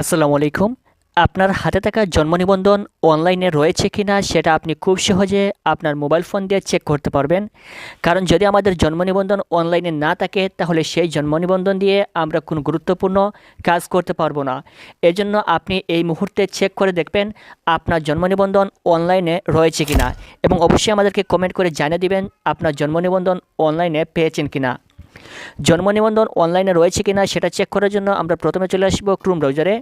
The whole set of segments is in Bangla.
আসসালামু আলাইকুম। আপনার হাতে থাকা জন্ম নিবন্ধন অনলাইনে রয়েছে কি না সেটা আপনি খুব সহজে আপনার মোবাইল ফোন দিয়ে চেক করতে পারবেন। কারণ যদি আমাদের জন্ম নিবন্ধন অনলাইনে না থাকে, তাহলে সেই জন্ম নিবন্ধন দিয়ে আমরা কোনো গুরুত্বপূর্ণ কাজ করতে পারব না। এজন্য আপনি এই মুহূর্তে চেক করে দেখবেন আপনার জন্ম নিবন্ধন অনলাইনে রয়েছে কি না এবং অবশ্যই আমাদেরকে কমেন্ট করে জানিয়ে দিবেন আপনার জন্ম নিবন্ধন অনলাইনে পেয়েছেন কি না জন্ম নিবন্ধন অনলাইনে রয়েছে কিনা সেটা চেক করার জন্য আমরা প্রথমে চলে আসব ক্রোম ব্রাউজারে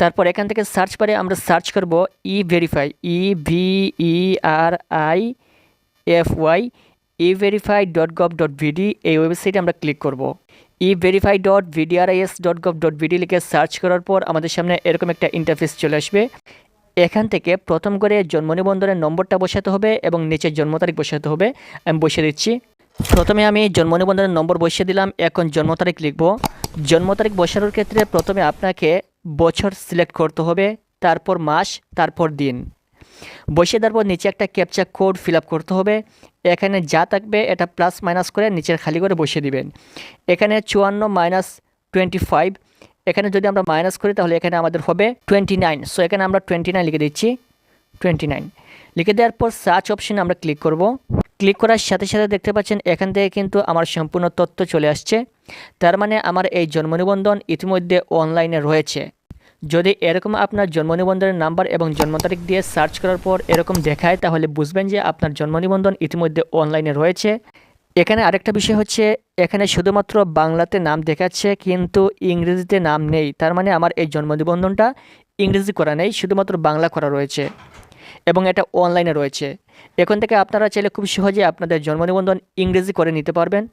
তারপর এখান থেকে সার্চ বারে আমরা সার্চ করব e verify E V E R I F Y E verify dot gov dot BD এই ওয়েবসাইটে আমরা ক্লিক করব e verify dot BDRIS dot gov dot BD লিখে সার্চ করার পর আমাদের সামনে এরকম একটা ইন্টারফেস চলে আসবে। এখান থেকে প্রথম করে জন্ম নিবন্ধনের নম্বরটা বসাতে হবে এবং নিচের জন্ম তারিখ বসাতে হবে। আমি বসিয়ে দিচ্ছি। প্রথমে আমি জন্ম নিবন্ধনের নম্বর বসিয়ে দিলাম। এখন জন্ম তারিখ লিখব। জন্ম তারিখ বসানোর ক্ষেত্রে প্রথমে আপনাকে বছর সিলেক্ট করতে হবে, তারপর মাস, তারপর দিন। বসিয়ে দেওয়ার পর নিচে একটা ক্যাপচা কোড ফিল করতে হবে। এখানে যা থাকবে এটা প্লাস মাইনাস করে নিচের খালি করে বসিয়ে দিবেন। এখানে চুয়ান্ন মাইনাস টোয়েন্টি ফাইভ। এখানে যদি আমরা মাইনাস করি তাহলে এখানে আমাদের হবে টোয়েন্টি নাইন। সো এখানে আমরা টোয়েন্টি নাইন লিখে দিচ্ছি, টোয়েন্টি নাইন। লিখে দেওয়ার পর সার্চ অপশনে আমরা ক্লিক করব। ক্লিক করার সাথে সাথে দেখতে পাচ্ছেন এখান থেকে কিন্তু আমার সম্পূর্ণ তথ্য চলে আসছে। তার মানে আমার এই জন্ম নিবন্ধন ইতিমধ্যে অনলাইনে রয়েছে। যদি এরকম আপনার জন্ম নিবন্ধনের নাম্বার এবং জন্ম তারিখ দিয়ে সার্চ করার পর এরকম দেখায়, তাহলে বুঝবেন যে আপনার জন্ম নিবন্ধন ইতিমধ্যে অনলাইনে রয়েছে। এখানে আরেকটা বিষয় হচ্ছে, এখানে শুধুমাত্র বাংলাতে নাম দেখাচ্ছে, কিন্তু ইংরেজিতে নাম নেই। তার মানে আমার এই জন্ম নিবন্ধনটা ইংরেজি করা নেই, শুধুমাত্র বাংলা করা রয়েছে এবং এটা অনলাইনে রয়েছে। এখন থেকে আপনারা চাইলে খুব সহজে আপনাদের জন্ম নিবন্ধন ইংরেজি করে নিতে পারবেন।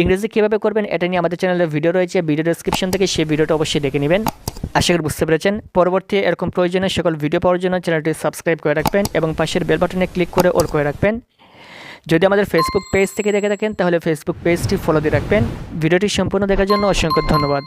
ইংরেজি কীভাবে করবেন এটা নিয়ে আমাদের চ্যানেলে ভিডিও রয়েছে ভিডিও ডেসক্রিপশন থেকে সেই ভিডিওটা অবশ্যই দেখে নেবেন। আশা করি বুঝতে পেরেছেন। পরবর্তী এরকম প্রয়োজনে সকল ভিডিও পাওয়ার জন্য চ্যানেলটি সাবস্ক্রাইব করে রাখবেন এবং পাশের বেল বাটনে ক্লিক করে অল করে রাখবেন। যদি আমাদের ফেসবুক পেজ থেকে দেখে থাকেন, তাহলে ফেসবুক পেজটি ফলো দিয়ে রাখবেন। ভিডিওটি সম্পূর্ণ দেখার জন্য অসংখ্য ধন্যবাদ।